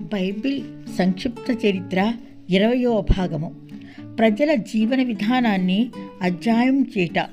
Bible సంక్షిప్త చరిత్ర ఇరవయో భాగము. ప్రజల జీవన విధానాన్ని అధ్యాయం చేట.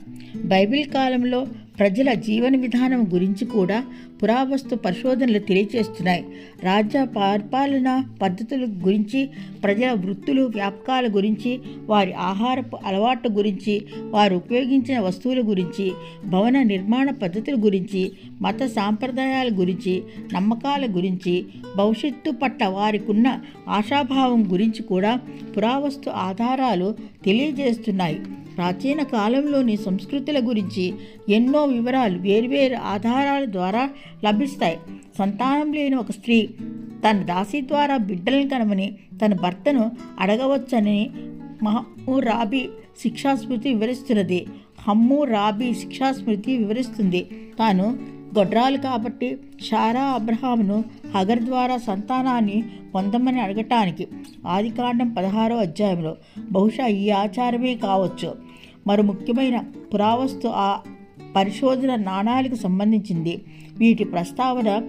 బైబిల్ కాలంలో ప్రజల జీవన విధానం గురించి కూడా పురావస్తు పరిశోధనలు తెలియజేస్తున్నాయి రాజ్య పరిపాలన పద్ధతుల గురించి ప్రజల వృత్తులు వ్యాపకాల గురించి వారి ఆహారపు అలవాట్ల గురించి వారు ఉపయోగించిన వస్తువుల గురించి భవన నిర్మాణ పద్ధతుల గురించి మత సాంప్రదాయాల గురించి నమ్మకాల గురించి భవిష్యత్తు పట్ల వారికున్న ఆశాభావం గురించి కూడా పురావస్తు ఆధారాలు తెలియజేస్తున్నాయి. ప్రాచీన కాలంలోని సంస్కృతుల గురించి ఎన్నో వివరాలు వేర్వేరు ఆధారాల ద్వారా లభిస్తాయి. సంతానం లేని ఒక స్త్రీ తన దాసి ద్వారా బిడ్డలను కనమని తన భర్తను అడగవచ్చని మహమ్మూ రాబీ శిక్షాస్మృతి వివరిస్తున్నది. హమ్ము రాబీ శిక్షాస్మృతి వివరిస్తుంది. తాను గొడ్రాలు కాబట్టి షారా అబ్రహామును హగర్ ద్వారా సంతానాన్ని పొందమని అడగటానికి ఆదికాండం పదహారో అధ్యాయంలో బహుశా ఈ ఆచారమే కావచ్చు. మరో ముఖ్యమైన పురావస్తు ఆ పరిశోధన నాణాలకు సంబంధించింది. వీటి ప్రస్తావన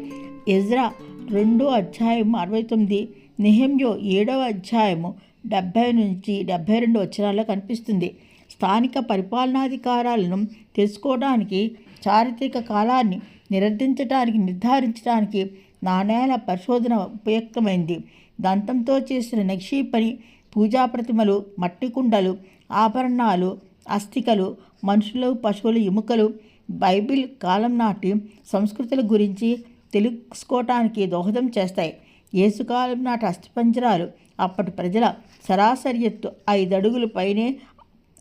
ఎజ్రా రెండో అధ్యాయం అరవై తొమ్మిది నిహమ్యో ఏడవ అధ్యాయము డెబ్భై నుంచి డెబ్భై రెండు వచనాల్లో కనిపిస్తుంది. స్థానిక పరిపాలనాధికారాలను తెలుసుకోవడానికి చారిత్రక కాలాన్ని నిర్ధారించడానికి నిర్ధారించడానికి నాణేల పరిశోధన ఉపయుక్తమైంది. దంతంతో చేసిన నక్షీ పని పూజా ప్రతిమలు మట్టి కుండలు ఆభరణాలు అస్థికలు మనుషులు పశువులు ఎముకలు బైబిల్ కాలం నాటి సంస్కృతుల గురించి తెలుసుకోవటానికి దోహదం చేస్తాయి. యేసుకాలం నాటి అస్థిపంజరాలు అప్పటి ప్రజల సరాసరి ఎత్తు ఐదు అడుగుల పైనే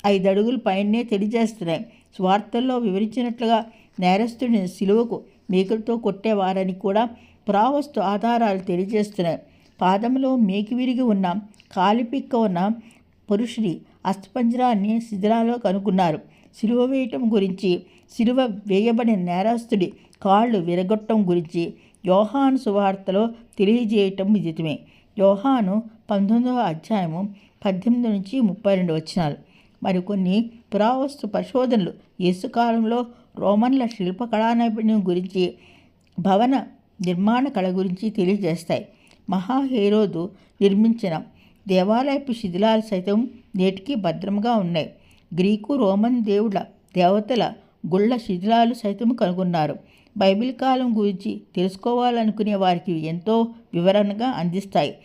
ఐదు పైనే తెలియజేస్తున్నాయి. స్వార్థల్లో వివరించినట్లుగా నేరస్తుడిని సిలువకు మేకులతో కొట్టేవారని కూడా పురావస్తు ఆధారాలు తెలియజేస్తున్నాయి. పాదంలో మేకి విరిగి ఉన్న కాలిపిక్క ఉన్న పురుషుడి అస్థిపంజరాన్ని శిథిలాలో కనుక్కున్నారు. సిలువ వేయటం గురించి సిలువ వేయబడిన నేరస్తుడి కాళ్ళు విరగొట్టడం గురించి యోహాను సువార్తలో తెలియజేయటం నిజమే. యోహాను పంతొమ్మిదవ అధ్యాయము పద్దెనిమిది నుంచి ముప్పై రెండు వచ్చినారు మరికొన్ని పురావస్తు పరిశోధనలు యేసుకాలంలో రోమన్ల శిల్పకళా నైపుణ్యం గురించి భవన నిర్మాణ కళ గురించి తెలియజేస్తాయి. మహాహేరోదు నిర్మించిన దేవాలయపు శిథిలాలు సైతం నేటికి భద్రంగా ఉన్నాయి. గ్రీకు రోమన్ దేవుళ్ళ దేవతల గుళ్ళ శిథిలాలు సైతం కనుగొన్నారు. బైబిల్ కాలం గురించి తెలుసుకోవాలనుకునే వారికి ఎంతో వివరణగా అందిస్తాయి.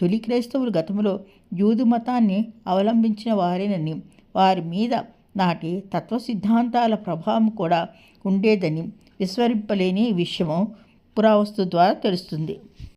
తొలి క్రైస్తవులు గతంలో యూదు మతాన్ని అవలంబించిన వారేనని వారి మీద నాటి తత్వ సిద్ధాంతాల ప్రభావం కూడా ఉండేదని విస్మరింపలేని విషయము పురావస్తు ద్వారా తెలుస్తుంది.